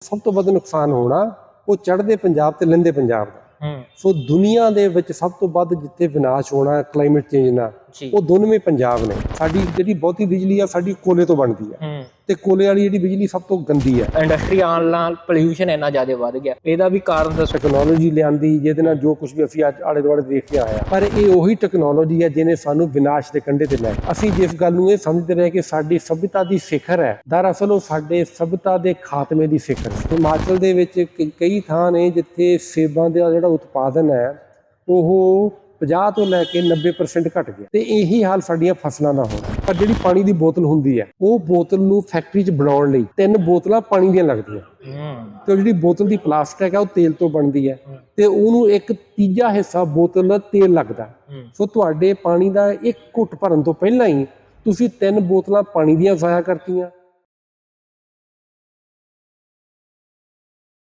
ਸਭ ਤੋਂ ਵੱਧ ਨੁਕਸਾਨ ਹੋਣਾ ਉਹ ਚੜ੍ਹਦੇ ਪੰਜਾਬ ਤੇ ਲੈਂਦੇ ਪੰਜਾਬ ਦਾ। ਹੂੰ। ਸੋ ਦੁਨੀਆ ਦੇ ਵਿੱਚ ਸਭ ਤੋਂ ਵੱਧ ਜਿੱਥੇ ਵਿਨਾਸ਼ ਹੋਣਾ ਕਲਾਈਮੇਟ ਚੇਂਜ ਨਾਲ ਜੀ। ਉਹ ਦੋਨਵੇਂ ਪੰਜਾਬ ਨੇ। ਸਾਡੀ ਜਿਹੜੀ ਬਹੁਤੀ ਬਿਜਲੀ ਆ ਸਾਡੀ ਕੋਲੇ ਤੋਂ ਬਣਦੀ ਆ। ਤੇ ਕੋਲੇ ਵਾਲੀ ਜਿਹੜੀ ਬਿਜਲੀ ਸਭ ਤੋਂ ਗੰਦੀ ਆ। ਇੰਡਸਟਰੀ ਆਉਣ ਨਾਲ ਪੋਲਿਊਸ਼ਨ ਇੰਨਾ ਜ਼ਿਆਦਾ ਵੱਧ ਗਿਆ। ਇਹਦਾ ਵੀ ਕਾਰਨ ਦੱਸੋ। ਟੈਕਨੋਲੋਜੀ ਲਿਆਂਦੀ ਜਿਹਦੇ ਨਾਲ ਜੋ ਕੁਝ ਵੀ ਅਸੀਂ ਅੱਜ ਆਲੇ ਦੁਆਲੇ ਦੇਖ ਕੇ ਆਏ ਆ। ਪਰ ਇਹ ਉਹੀ ਟੈਕਨੋਲੋਜੀ ਹੈ ਜਿਹਨੇ ਸਾਨੂੰ ਵਿਨਾਸ਼ ਦੇ ਕੰਢੇ ਤੇ ਲੈ ਅਸੀਂ ਜਿਸ ਗੱਲ ਨੂੰ ਇਹ ਸਮਝਦੇ ਰਹੇ ਕਿ ਸਾਡੀ ਸਭਿਅਤਾ ਦੀ ਸਿਖਰ ਹੈ। ਦਰਅਸਲ ਉਹ ਸਾਡੇ ਸਭਿਅਤਾ ਦੇ ਖਾਤਮੇ ਦੀ ਸਿਖਰ ਹੈ ਹਿਮਾਚਲ ਦੇ ਵਿੱਚ ਕਈ ਥਾਂ ਨੇ ਜਿੱਥੇ ਸੇਬਾਂ ਦਾ ਜਿਹੜਾ ਉਤਪਾਦਨ ਹੈ ਉਹ 50 ਤੋਂ ਲੈ ਕੇ 90% ਘਟ ਗਿਆ। ਤੇ ਇਹੀ ਹਾਲ ਸਾਡੀਆਂ ਫਸਲਾਂ ਦਾ ਹੋਣਾ। ਪਰ ਜਿਹੜੀ ਪਾਣੀ ਦੀ ਬੋਤਲ ਹੁੰਦੀ ਹੈ ਉਹ ਬੋਤਲ ਨੂੰ ਫੈਕਟਰੀ 'ਚ ਬਣਾਉਣ ਲਈ ਤਿੰਨ ਬੋਤਲਾਂ ਪਾਣੀ ਦੀਆਂ ਲੱਗਦੀਆਂ। ਹੂੰ। ਤੇ ਜਿਹੜੀ ਬੋਤਲ ਦੀ ਪਲਾਸਟਿਕ ਹੈ ਉਹ ਤੇਲ ਤੋਂ ਬਣਦੀ ਹੈ। ਤੇ ਉਹਨੂੰ ਇੱਕ ਤੀਜਾ ਹਿੱਸਾ ਬੋਤਲ ਦਾ ਤੇਲ ਲੱਗਦਾ। ਸੋ ਤੁਹਾਡੇ ਪਾਣੀ ਦਾ ਇੱਕ ਘੁੱਟ ਭਰਨ ਤੋਂ ਪਹਿਲਾਂ ਹੀ ਤੁਸੀਂ ਤਿੰਨ ਬੋਤਲਾਂ ਪਾਣੀ ਦੀਆਂ ਜ਼ਾਇਆ ਕਰਤੀਆਂ।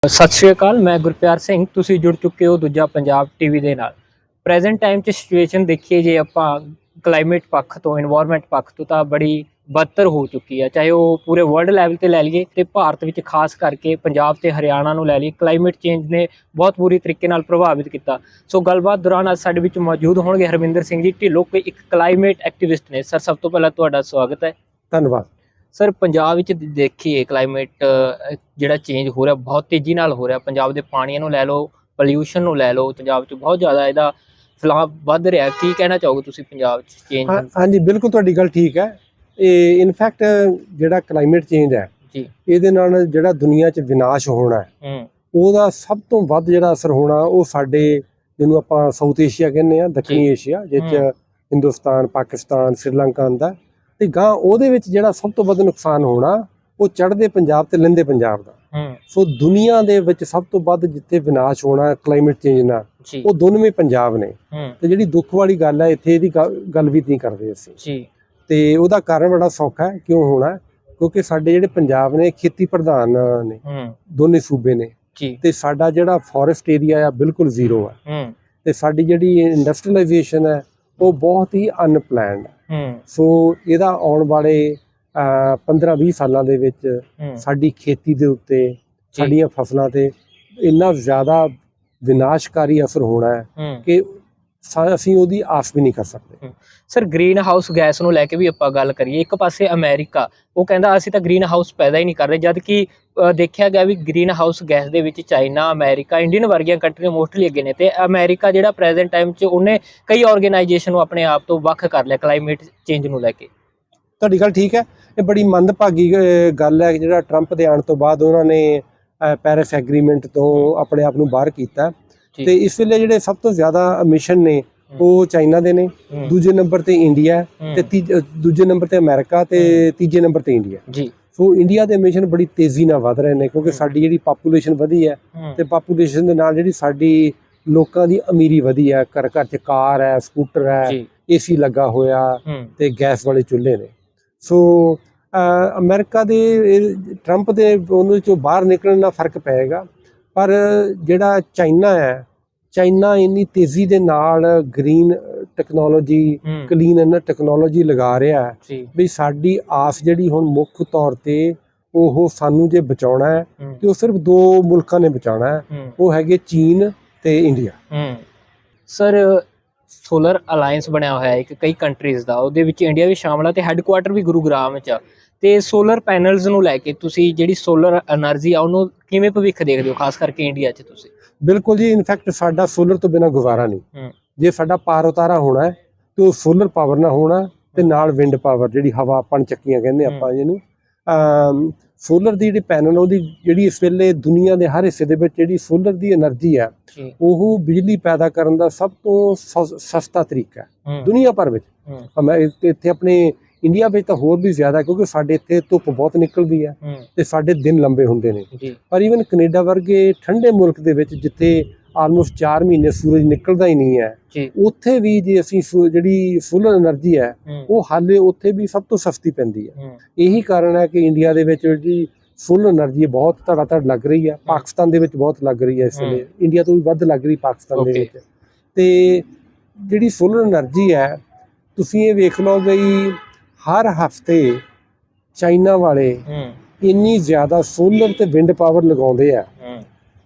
ਸਤਿ ਸ਼੍ਰੀ ਅਕਾਲ ਮੈਂ ਗੁਰਪਿਆਰ ਸਿੰਘ। ਤੁਸੀਂ ਜੁੜ ਚੁੱਕੇ ਹੋ ਦੂਜਾ ਪੰਜਾਬ ਟੀਵੀ ਦੇ ਨਾਲ। ਪ੍ਰੈਜ਼ੈਂਟ ਟਾਈਮ 'ਚ ਸਿਚੁਏਸ਼ਨ ਦੇਖੀਏ ਜੇ ਆਪਾਂ ਕਲਾਈਮੇਟ ਪੱਖ ਤੋਂ এনवायरमेंट ਪੱਖ ਤੋਂ ਤਾਂ ਬੜੀ ਬਦਤਰ ਹੋ ਚੁੱਕੀ ਆ। ਚਾਹੇ ਉਹ ਪੂਰੇ ਵਰਲਡ ਲੈਵਲ ਤੇ ਲੈ ਲਈਏ ਤੇ ਭਾਰਤ ਵਿੱਚ ਖਾਸ ਕਰਕੇ ਪੰਜਾਬ ਤੇ ਹਰਿਆਣਾ ਨੂੰ ਲੈ ਲਈਏ ਕਲਾਈਮੇਟ ਚੇਂਜ ਨੇ ਬਹੁਤ ਬੁਰੀ ਤਰੀਕੇ ਨਾਲ ਪ੍ਰਭਾਵਿਤ ਕੀਤਾ। ਸੋ ਗੱਲਬਾਤ ਦੌਰਾਨ ਅੱਜ ਸਾਡੇ ਵਿੱਚ ਮੌਜੂਦ ਹੋਣਗੇ ਹਰਵਿੰਦਰ ਸਿੰਘ ਜੀ ਢਿੱਲੋਂ ਕੋਈ ਇੱਕ ਕਲਾਈਮੇਟ ਐਕਟੀਵਿਸਟ ਨੇ। ਸਰ ਸਭ ਤੋਂ ਪਹਿਲਾਂ ਤੁਹਾਡਾ ਸਵਾਗਤ ਹੈ। ਧੰਨਵਾਦ। ਸਰ ਪੰਜਾਬ ਵਿੱਚ ਦੇਖੀਏ ਕਲਾਈਮੇਟ ਜਿਹੜਾ ਚੇਂਜ ਹੋ ਰਿਹਾ ਬਹੁਤ ਤੇਜ਼ੀ ਨਾਲ ਹੋ ਰਿਹਾ। ਪੰਜਾਬ ਦੇ ਪਾਣੀਆਂ ਨੂੰ ਲੈ ਲਓ ਪੋਲਿਊਸ਼ਨ ਨੂੰ ਲੈ ਲਓ ਪੰਜਾਬ 'ਚ ਬਹੁਤ ਜ਼ਿਆਦਾ ਇਹਦਾ ਫੈਲਾਅ ਵੱਧ ਰਿਹਾ ਕੀ ਕਹਿਣਾ ਚਾਹੋਗੇ ਤੁਸੀਂ ਪੰਜਾਬ 'ਚ ਚੇਂਜ ਹਾਂਜੀ ਬਿਲਕੁਲ ਤੁਹਾਡੀ ਗੱਲ ਠੀਕ ਹੈ। ਇਹ ਇਨਫੈਕਟ ਜਿਹੜਾ ਕਲਾਈਮੇਟ ਚੇਂਜ ਹੈ ਜੀ। ਇਹਦੇ ਨਾਲ ਜਿਹੜਾ ਦੁਨੀਆ 'ਚ ਵਿਨਾਸ਼ ਹੋਣਾ ਹੈ ਹੂੰ। ਉਹਦਾ ਸਭ ਤੋਂ ਵੱਧ ਜਿਹੜਾ ਅਸਰ ਹੋਣਾ ਉਹ ਸਾਡੇ ਜਿਹਨੂੰ ਆਪਾਂ ਸਾਊਥ ਏਸ਼ੀਆ ਕਹਿੰਦੇ ਆ ਦੱਖਣੀ। ਏਸ਼ੀਆ ਜਿਸ 'ਚ ਹਮ। ਹਿੰਦੁਸਤਾਨ ਪਾਕਿਸਤਾਨ ਸ੍ਰੀਲੰਕਾ ਆਉਂਦਾ ਤੇ ਗਾਂ ਉਹਦੇ ਵਿੱਚ ਜਿਹੜਾ ਸਭ ਤੋਂ ਵੱਧ ਨੁਕਸਾਨ ਹੋਣਾ ਉਹ ਚੜ੍ਹਦੇ ਪੰਜਾਬ ਤੇ ਲੈਂਦੇ ਪੰਜਾਬ ਦਾ। ਹੂੰ। ਸੋ ਦੁਨੀਆ ਦੇ ਵਿੱਚ ਸਭ ਤੋਂ ਵੱਧ ਜਿੱਥੇ ਵਿਨਾਸ਼ ਹੋਣਾ ਕਲਾਈਮੇਟ ਚੇਂਜ ਨਾਲ ਉਹ ਦੋਨਵੇਂ ਪੰਜਾਬ ਨੇ। ਤੇ ਜਿਹੜੀ ਦੁੱਖ ਵਾਲੀ ਗੱਲ ਹੈ ਇੱਥੇ ਇਹਦੀ ਗੱਲ ਵੀ ਨਹੀਂ ਕਰਦੇ ਅਸੀਂ। ਜੀ। ਤੇ ਉਹਦਾ ਕਾਰਨ ਬੜਾ ਸੌਖਾ ਹੈ ਕਿਉਂ ਹੋਣਾ? ਕਿਉਂਕਿ ਸਾਡੇ ਜਿਹੜੇ ਪੰਜਾਬ ਨੇ ਖੇਤੀ ਪ੍ਰਧਾਨ ਨੇ ਦੋਨੇ ਸੂਬੇ ਨੇ। ਤੇ ਸਾਡਾ ਜਿਹੜਾ ਫੋਰੈਸਟ ਏਰੀਆ ਆ ਬਿਲਕੁਲ ਜ਼ੀਰੋ ਆ। ਤੇ ਸਾਡੀ ਜਿਹੜੀ ਇੰਡਸਟਰੀਅਲਾਈਜੇਸ਼ਨ ਹੈ ਉਹ ਬਹੁਤ ਹੀ ਅਨਪਲੈਨਡ ਹੂੰ। ਸੋ ਇਹਦਾ ਆਉਣ ਵਾਲੇ 15-20 ਸਾਲਾਂ ਦੇ ਵਿੱਚ ਸਾਡੀ ਖੇਤੀ ਦੇ ਉੱਤੇ ਸਾਡੀਆਂ ਫਸਲਾਂ ਤੇ ਇੰਨਾ ਜ਼ਿਆਦਾ ਵਿਨਾਸ਼ਕਾਰੀ ਅਸਰ ਹੋਣਾ ਹੈ ਕਿ ਅਸੀਂ ਉਹਦੀ ਆਸ ਵੀ ਨਹੀਂ ਕਰ ਸਕਦੇ। ਸਰ ਗ੍ਰੀਨ ਹਾਊਸ ਗੈਸ ਨੂੰ ਲੈ ਕੇ ਵੀ ਆਪਾਂ ਗੱਲ ਕਰੀਏ ਇੱਕ ਪਾਸੇ ਅਮਰੀਕਾ ਉਹ ਕਹਿੰਦਾ ਅਸੀਂ ਤਾਂ ਗ੍ਰੀਨ ਹਾਊਸ ਪੈਦਾ ਹੀ ਨਹੀਂ ਕਰਦੇ ਜਦ ਕਿ ਦੇਖਿਆ ਗਿਆ ਵੀ ਗ੍ਰੀਨ ਹਾਊਸ ਗੈਸ ਦੇ ਵਿੱਚ ਚਾਈਨਾ ਅਮਰੀਕਾ ਇੰਡੀਅਨ ਵਰਗੀਆਂ ਕੰਟਰੀਆਂ ਮੋਸਟਲੀ ਅੱਗੇ ਨੇ ਤੇ ਅਮਰੀਕਾ ਜਿਹੜਾ ਪ੍ਰੈਜ਼ੈਂਟ ਟਾਈਮ 'ਚ ਉਹਨੇ ਕਈ ਆਰਗੇਨਾਈਜੇਸ਼ਨ ਨੂੰ ਆਪਣੇ ਆਪ ਤੋਂ ਵੱਖ ਕਰ ਲਿਆ ਕਲਾਈਮੇਟ ਚੇਂਜ ਨੂੰ ਲੈ ਕੇ। ਤੁਹਾਡੀ ਗੱਲ ਠੀਕ ਹੈ। ਇਹ ਬੜੀ ਮੰਦਭਾਗੀ ਗੱਲ ਹੈ ਜਿਹੜਾ ਟਰੰਪ ਦੇ ਆਉਣ ਤੋਂ ਬਾਅਦ ਉਹਨਾਂ ਨੇ ਪੈਰਿਸ ਐਗਰੀਮੈਂਟ ਤੋਂ ਆਪਣੇ ਆਪ ਨੂੰ ਬਾਹਰ ਕੀਤਾ। ਤੇ ਇਸ ਵੇਲੇ ਜਿਹੜੇ ਸਭ ਤੋਂ ਜ਼ਿਆਦਾ ਮਿਸ਼ਨ ਨੇ ਉਹ ਚਾਈਨਾ ਦੇ ਨੇ ਦੂਜੇ ਨੰਬਰ ਤੇ ਇੰਡੀਆ ਤੇ ਦੂਜੇ ਨੰਬਰ ਤੇ ਅਮਰੀਕਾ ਤੇ ਤੀਜੇ ਨੰਬਰ ਤੇ ਇੰਡੀਆ ਜੀ। ਸੋ ਇੰਡੀਆ ਦੇ ਮਿਸ਼ਨ ਬੜੀ ਤੇਜ਼ੀ ਨਾਲ ਵਧ ਰਹੇ ਨੇ ਕਿਉਂਕਿ। ਸਾਡੀ ਜਿਹੜੀ ਪਾਪੂਲੇਸ਼ਨ ਵਧੀ ਹੈ ਤੇ ਪਾਪੂਲੇਸ਼ਨ ਦੇ ਨਾਲ ਜਿਹੜੀ ਸਾਡੀ ਲੋਕਾਂ ਦੀ ਅਮੀਰੀ ਵਧੀ ਹੈ ਘਰ ਘਰ ਚ ਕਾਰ ਹੈ ਸਕੂਟਰ ਹੈ ਏਸੀ ਲੱਗਾ ਹੋਇਆ ਤੇ ਗੈਸ ਵਾਲੇ ਚੁੱਲ੍ਹੇ ਨੇ। ਸੋ ਅਮਰੀਕਾ ਦੇ ਟਰੰਪ ਦੇ ਉਹਨੂੰ ਚੋਂ ਬਾਹਰ ਨਿਕਲਣ ਨਾਲ ਫ਼ਰਕ ਪਏਗਾ। ਪਰ ਜਿਹੜਾ ਚਾਈਨਾ ਹੈ ਚਾਈਨਾ ਇੰਨੀ ਤੇਜ਼ੀ ਦੇ ਨਾਲ green technology clean energy technology ਲਗਾ ਰਿਹਾ ਹੈ ਵੀ ਸਾਡੀ ਆਸ ਜਿਹੜੀ ਹੁਣ ਮੁੱਖ ਤੌਰ ਤੇ ਉਹ ਸਾਨੂੰ ਜੇ ਬਚਾਉਣਾ ਹੈ ਤੇ ਉਹ ਸਿਰਫ ਦੋ ਮੁਲਕਾਂ ਨੇ ਬਚਾਉਣਾ ਹੈ। ਉਹ ਹੈਗੇ ਚੀਨ ਤੇ ਇੰਡੀਆ। ਸਰ ਸੋਲਰ ਅਲਾਈਅੰਸ ਬਣਿਆ ਹੋਇਆ ਹੈ ਇੱਕ ਕਈ ਕੰਟਰੀਜ਼ ਦਾ ਉਹਦੇ ਵਿੱਚ ਇੰਡੀਆ ਵੀ ਸ਼ਾਮਲ ਆ ਤੇ ਹੈੱਡਕੁਆਟਰ ਵੀ ਗੁਰੂਗ੍ਰਾਮ ਵਿੱਚ ਆ। ਤੇ ਸੋਲਰ ਪੈਨਲਸ ਨੂੰ ਲੈ ਕੇ ਤੁਸੀਂ ਜਿਹੜੀ ਸੋਲਰ એનર્ਜੀ ਆ ਉਹਨੂੰ ਕਿਵੇਂ ਭਵਿੱਖ ਦੇਖਦੇ ਹੋ ਖਾਸ ਕਰਕੇ ਇੰਡੀਆ 'ਚ ਤੁਸੀਂ? ਬਿਲਕੁਲ ਜੀ ਇਨਫੈਕਟ ਸਾਡਾ ਸੋਲਰ ਤੋਂ ਬਿਨਾ ਗੁਜ਼ਾਰਾ ਨਹੀਂ। ਜੇ ਸਾਡਾ ਪਾਰ ਉਤਾਰਾ ਹੋਣਾ ਹੈ ਤੇ ਉਹ ਸੋਲਰ ਪਾਵਰ ਨਾਲ ਹੋਣਾ ਤੇ ਨਾਲ ਵਿੰਡ ਪਾਵਰ ਜਿਹੜੀ ਹਵਾ ਆਪਾਂ ਚੱਕੀਆਂ ਕਹਿੰਦੇ ਆਪਾਂ ਜਿਹਨੂੰ ਸੋਲਰ ਦੀ ਜਿਹੜੀ ਪੈਨਲ ਉਹਦੀ ਜਿਹੜੀ ਇਸ ਵੇਲੇ ਦੁਨੀਆ ਦੇ ਹਰ ਹਿੱਸੇ ਦੇ ਵਿੱਚ ਜਿਹੜੀ ਸੋਲਰ ਦੀ એનર્ਜੀ ਹੈ। ਉਹ ਬਿਜਲੀ ਪੈਦਾ ਕਰਨ ਦਾ ਸਭ ਤੋਂ ਸਸਤਾ ਤਰੀਕਾ ਹੈ। ਦੁਨੀਆ ਭਰ ਵਿੱਚ। ਮੈਂ ਇੱਥੇ ਆਪਣੇ ਇੰਡੀਆ ਵਿੱਚ ਤਾਂ ਹੋਰ ਵੀ ਜ਼ਿਆਦਾ ਕਿਉਂਕਿ ਸਾਡੇ ਇੱਥੇ ਧੁੱਪ ਬਹੁਤ ਨਿਕਲਦੀ ਹੈ ਤੇ ਸਾਡੇ ਦਿਨ ਲੰਬੇ ਹੁੰਦੇ ਨੇ। ਪਰ ਈਵਨ ਕੈਨੇਡਾ ਵਰਗੇ ਠੰਡੇ ਮੁਲਕ ਦੇ ਵਿੱਚ ਜਿੱਥੇ ਆਲਮੋਸਟ 4 ਮਹੀਨੇ ਸੂਰਜ ਨਿਕਲਦਾ ਹੀ ਨਹੀਂ ਹੈ। ਉੱਥੇ ਵੀ ਜੇ ਅਸੀਂ ਜਿਹੜੀ ਫੁੱਲ એનર્ਜੀ ਹੈ ਉਹ ਹਾਲੇ ਉੱਥੇ ਵੀ ਸਭ ਤੋਂ ਸਸਤੀ ਪੈਂਦੀ ਹੈ। ਇਹੀ ਕਾਰਨ ਹੈ ਕਿ ਇੰਡੀਆ ਦੇ ਵਿੱਚ ਜਿਹੜੀ ਫੁੱਲ એનર્ਜੀ ਬਹੁਤ ਧੜਾ ਧੜ ਲੱਗ ਰਹੀ ਹੈ। ਪਾਕਿਸਤਾਨ ਦੇ ਵਿੱਚ ਬਹੁਤ ਲੱਗ ਰਹੀ ਹੈ ਇਸ ਵੇਲੇ। ਇੰਡੀਆ ਤੋਂ ਵੀ ਵੱਧ ਲੱਗ ਰਹੀ ਪਾਕਿਸਤਾਨ ਦੇ ਵਿੱਚ। ਤੇ ਜਿਹੜੀ ਫੁੱਲ એનર્ਜੀ ਹੈ ਤੁਸੀਂ ਇਹ ਵੇਖ ਲਓ ਬਈ ਹਰ ਹਫ਼ਤੇ ਚਾਈਨਾ ਵਾਲੇ ਇੰਨੀ ਜ਼ਿਆਦਾ ਸੋਲਰ ਤੇ ਵਿੰਡ ਪਾਵਰ ਲਗਾਉਂਦੇ ਆ।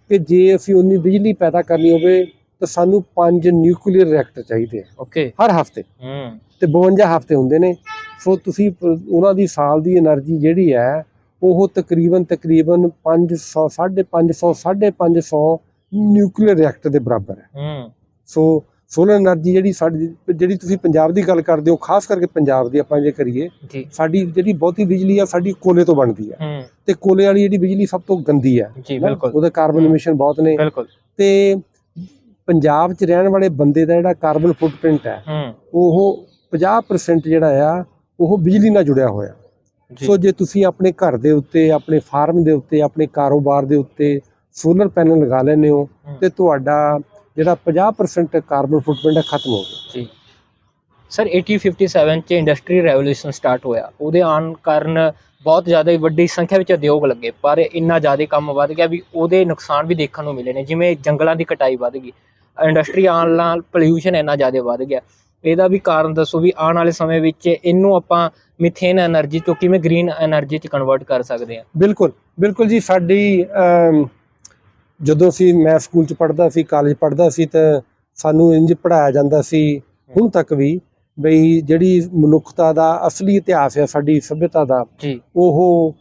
ਕਿ ਜੇ ਅਸੀਂ ਉਨੀ ਬਿਜਲੀ ਪੈਦਾ ਕਰਨੀ ਹੋਵੇ ਤਾਂ ਸਾਨੂੰ ਪੰਜ ਨਿਊਕਲੀਅਰ ਰਿਐਕਟਰ ਚਾਹੀਦੇ ਆ। ਓਕੇ। ਹਰ ਹਫ਼ਤੇ। ਹੂੰ। ਤੇ 52 ਹਫ਼ਤੇ ਹੁੰਦੇ ਨੇ। ਸੋ ਤੁਸੀਂ ਉਹਨਾਂ ਦੀ ਸਾਲ ਦੀ એનર્ਜੀ ਜਿਹੜੀ ਹੈ ਉਹ ਤਕਰੀਬਨ ਤਕਰੀਬਨ 500 550 550 ਨਿਊਕਲੀਅਰ ਰਿਐਕਟਰ ਦੇ ਬਰਾਬਰ ਹੈ। ਸੋ ਸੋਲਰ એનર્ਜੀ ਜਿਹੜੀ ਸਾਡੀ ਜਿਹੜੀ ਤੁਸੀਂ ਪੰਜਾਬ ਦੀ ਗੱਲ ਕਰਦੇ ਹੋ ਖਾਸ ਕਰਕੇ ਪੰਜਾਬ ਦੀ ਆਪਾਂ ਜੇ ਕਰੀਏ ਸਾਡੀ ਜਿਹੜੀ ਬਹੁਤੀ ਬਿਜਲੀ ਆ ਸਾਡੀ ਕੋਲੇ ਤੋਂ ਬਣਦੀ ਆ। ਤੇ ਕੋਲੇ ਵਾਲੀ ਜਿਹੜੀ ਬਿਜਲੀ ਸਭ ਤੋਂ ਗੰਦੀ ਆ। ਉਹਦੇ ਕਾਰਬਨ ਐਮਿਸ਼ਨ ਬਹੁਤ ਨੇ। ਤੇ ਪੰਜਾਬ 'ਚ ਰਹਿਣ ਵਾਲੇ ਬੰਦੇ ਦਾ ਜਿਹੜਾ ਕਾਰਬਨ ਫੁੱਟਪ੍ਰਿੰਟ ਹੈ। ਉਹ 50% ਜਿਹੜਾ ਆ ਉਹ ਬਿਜਲੀ ਨਾਲ ਜੁੜਿਆ ਹੋਇਆ। ਸੋ ਜੇ ਤੁਸੀਂ ਆਪਣੇ ਘਰ ਦੇ ਉੱਤੇ ਆਪਣੇ ਫਾਰਮ ਦੇ ਉੱਤੇ ਆਪਣੇ ਕਾਰੋਬਾਰ ਦੇ ਉੱਤੇ ਸੋਲਰ ਪੈਨਲ ਲਗਾ ਲੈਨੇ ਹੋ। ਤੇ ਤੁਹਾਡਾ ਜਿਹੜਾ 50% ਕਾਰਬਨ ਫੁੱਟਪ੍ਰਿੰਟ ਹੈ ਖਤਮ ਹੋ ਗਿਆ। ਜੀ। ਸਰ 1857 ਚ ਇੰਡਸਟਰੀ ਰੈਵੋਲੂਸ਼ਨ ਸਟਾਰਟ ਹੋਇਆ। ਉਹਦੇ ਆਉਣ ਕਾਰਨ ਬਹੁਤ ਜ਼ਿਆਦਾ ਵੱਡੀ ਸੰਖਿਆ ਵਿੱਚ ਉਦਯੋਗ ਲੱਗੇ ਪਰ ਇੰਨਾ ਜ਼ਿਆਦਾ ਕੰਮ ਵੱਧ ਗਿਆ ਵੀ ਉਹਦੇ ਨੁਕਸਾਨ ਵੀ ਦੇਖਣ ਨੂੰ ਮਿਲੇ ਨੇ ਜਿਵੇਂ ਜੰਗਲਾਂ ਦੀ ਕਟਾਈ ਵੱਧ ਗਈ। ਇੰਡਸਟਰੀ ਆਉਣ ਨਾਲ ਪੋਲੂਸ਼ਨ ਇੰਨਾ ਜ਼ਿਆਦਾ ਵੱਧ ਗਿਆ। ਇਹਦਾ ਵੀ ਕਾਰਨ ਦੱਸੋ ਵੀ ਆਉਣ ਵਾਲੇ ਸਮੇਂ ਵਿੱਚ ਇਹਨੂੰ ਆਪਾਂ ਮਿਥੇਨ એનર્ਜੀ ਤੋਂ ਕਿਵੇਂ ਗ੍ਰੀਨ એનર્ਜੀ ਚ ਕਨਵਰਟ ਕਰ ਸਕਦੇ ਹਾਂ? ਬਿਲਕੁਲ ਬਿਲਕੁਲ ਜੀ ਸਾਡੀ ਜਦੋਂ ਅਸੀਂ ਮੈਂ ਸਕੂਲ 'ਚ ਪੜ੍ਹਦਾ ਸੀ ਕਾਲਜ ਪੜ੍ਹਦਾ ਸੀ ਤਾਂ ਸਾਨੂੰ ਇੰਜ ਪੜ੍ਹਾਇਆ ਜਾਂਦਾ ਸੀ ਹੁਣ ਤੱਕ ਵੀ ਬਈ ਜਿਹੜੀ ਮਨੁੱਖਤਾ ਦਾ ਅਸਲੀ ਇਤਿਹਾਸ ਹੈ ਸਾਡੀ ਸਭਿਅਤਾ ਦਾ ਜੀ। ਉਹ